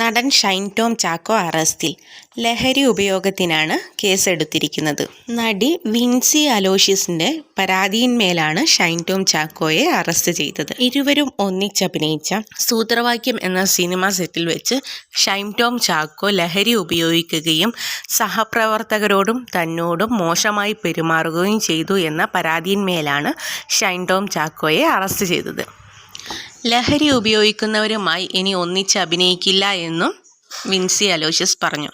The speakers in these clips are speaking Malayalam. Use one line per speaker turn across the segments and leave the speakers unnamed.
നടൻ ഷൈൻ ടോം ചാക്കോ അറസ്റ്റിൽ ലഹരി ഉപയോഗത്തിനാണ് കേസെടുത്തിരിക്കുന്നത്. നടി വിൻസി അലോഷ്യസിന്റെ പരാതിയിന്മേലാണ് ഷൈൻ ടോം ചാക്കോയെ അറസ്റ്റ് ചെയ്തത്. ഇരുവരും ഒന്നിച്ചഭിനയിച്ച സൂത്രവാക്യം എന്ന സിനിമ സെറ്റിൽ വെച്ച് ഷൈൻ ടോം ചാക്കോ ലഹരി ഉപയോഗിക്കുകയും സഹപ്രവർത്തകരോടും തന്നോടും മോശമായി പെരുമാറുകയും ചെയ്തു എന്ന പരാതിയിന്മേലാണ് ഷൈൻ ടോം ചാക്കോയെ അറസ്റ്റ് ചെയ്തത്. ലഹരി ഉപയോഗിക്കുന്നവരുമായി ഇനി ഒന്നിച്ച് അഭിനയിക്കില്ല എന്നും വിൻസി അലോഷ്യസ് പറഞ്ഞു.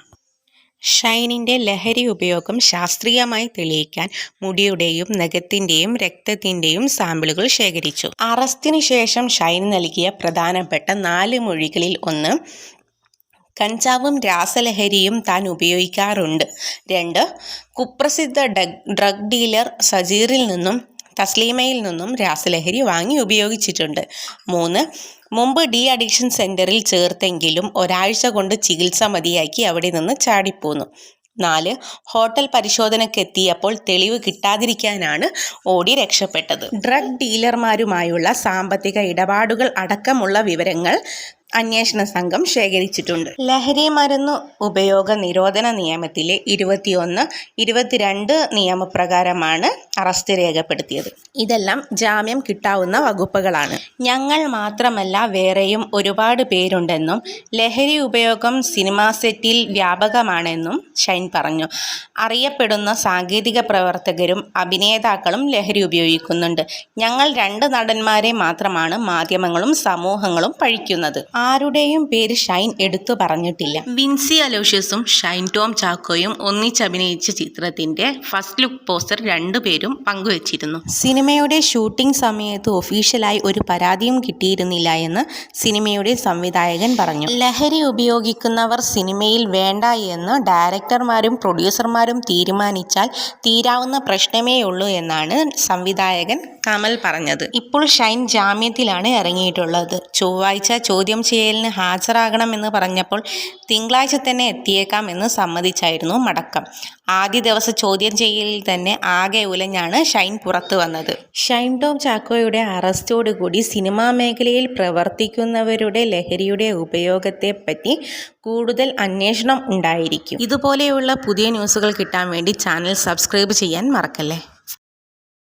ഷൈനിന്റെ ലഹരി ഉപയോഗം ശാസ്ത്രീയമായി തെളിയിക്കാൻ മുടിയുടെയും നഖത്തിന്റെയും രക്തത്തിന്റെയും സാമ്പിളുകൾ ശേഖരിച്ചു. അറസ്റ്റിന് ശേഷം ഷൈൻ നൽകിയ പ്രധാനപ്പെട്ട നാല് മൊഴികളിൽ ഒന്ന് കഞ്ചാവും രാസലഹരിയും താൻ ഉപയോഗിക്കാറുണ്ട്. രണ്ട് കുപ്രസിദ്ധ ഡ്രഗ് ഡീലർ സജീറിൽ നിന്നും തസ്ലീമയിൽ നിന്നും രാസലഹരി വാങ്ങി ഉപയോഗിച്ചിട്ടുണ്ട്. മൂന്ന് മുമ്പ് ഡി അഡിക്ഷൻ സെന്ററിൽ ചേർത്തെങ്കിലും ഒരാഴ്ച കൊണ്ട് ചികിത്സ മതിയാക്കി അവിടെ നിന്ന് ചാടിപ്പോന്നു. നാല് ഹോട്ടൽ പരിശോധനക്കെത്തിയപ്പോൾ തെളിവ് കിട്ടാതിരിക്കാനാണ് ഓടി രക്ഷപ്പെട്ടത്. ഡ്രഗ് ഡീലർമാരുമായുള്ള സാമ്പത്തിക ഇടപാടുകൾ അടക്കമുള്ള വിവരങ്ങൾ അന്വേഷണ സംഘം ശേഖരിച്ചിട്ടുണ്ട്. ലഹരി മരുന്ന് ഉപയോഗ നിരോധന നിയമത്തിലെ ഇരുപത്തിയൊന്ന് ഇരുപത്തിരണ്ട് നിയമപ്രകാരമാണ് അറസ്റ്റ് രേഖപ്പെടുത്തിയത്. ഇതെല്ലാം ജാമ്യം കിട്ടാവുന്ന വകുപ്പുകളാണ്. ഞങ്ങൾ മാത്രമല്ല വേറെയും ഒരുപാട് പേരുണ്ടെന്നും ലഹരി ഉപയോഗം സിനിമാ സെറ്റിൽ വ്യാപകമാണെന്നും ഷൈൻ പറഞ്ഞു. അറിയപ്പെടുന്ന സാങ്കേതിക പ്രവർത്തകരും അഭിനേതാക്കളും ലഹരി ഉപയോഗിക്കുന്നുണ്ട്. ഞങ്ങൾ രണ്ട് നടന്മാരെ മാത്രമാണ് മാധ്യമങ്ങളും സമൂഹങ്ങളും പഴിക്കുന്നത്. ആരുടെയും പേര് ഷൈൻ എടുത്തു പറഞ്ഞിട്ടില്ല. വിൻസി അലോഷ്യസും ഷൈൻ ടോം ചാക്കോയും ഒന്നിച്ചഭിനയിച്ച ചിത്രത്തിന്റെ ഫസ്റ്റ് ലുക്ക് പോസ്റ്റർ രണ്ടുപേരും പങ്കുവച്ചിരുന്നു. സിനിമയുടെ ഷൂട്ടിംഗ് സമയത്ത് ഒഫീഷ്യലായി ഒരു പരാതിയും കിട്ടിയിരുന്നില്ല എന്ന് സിനിമയുടെ സംവിധായകൻ പറഞ്ഞു. ലഹരി ഉപയോഗിക്കുന്നവർ സിനിമയിൽ വേണ്ട എന്ന് ഡയറക്ടർമാരും പ്രൊഡ്യൂസർമാരും തീരുമാനിച്ചാൽ തീരാവുന്ന പ്രശ്നമേ ഉള്ളൂ എന്നാണ് സംവിധായകൻ കമൽ പറഞ്ഞത്. ഇപ്പോൾ ഷൈൻ ജാമ്യത്തിലാണ് ഇറങ്ങിയിട്ടുള്ളത്. ചൊവ്വാഴ്ച ചോദ്യം ചെയ്യലിന് ഹാജരാകണമെന്ന് പറഞ്ഞപ്പോൾ തിങ്കളാഴ്ച തന്നെ എത്തിയേക്കാം എന്ന് സമ്മതിച്ചായിരുന്നു മടക്കം. ആദ്യ ദിവസം ചോദ്യം ചെയ്യലിൽ തന്നെ ആകെ ഉലഞ്ഞാണ് ഷൈൻ പുറത്തു വന്നത്. ഷൈൻ ടോം ചാക്കോയുടെ അറസ്റ്റോടുകൂടി സിനിമാ മേഖലയിൽ പ്രവർത്തിക്കുന്നവരുടെ ലഹരിയുടെ ഉപയോഗത്തെ പറ്റി കൂടുതൽ അന്വേഷണം ഉണ്ടായിരിക്കും. ഇതുപോലെയുള്ള പുതിയ ന്യൂസുകൾ കിട്ടാൻ വേണ്ടി ചാനൽ സബ്സ്ക്രൈബ് ചെയ്യാൻ മറക്കല്ലേ?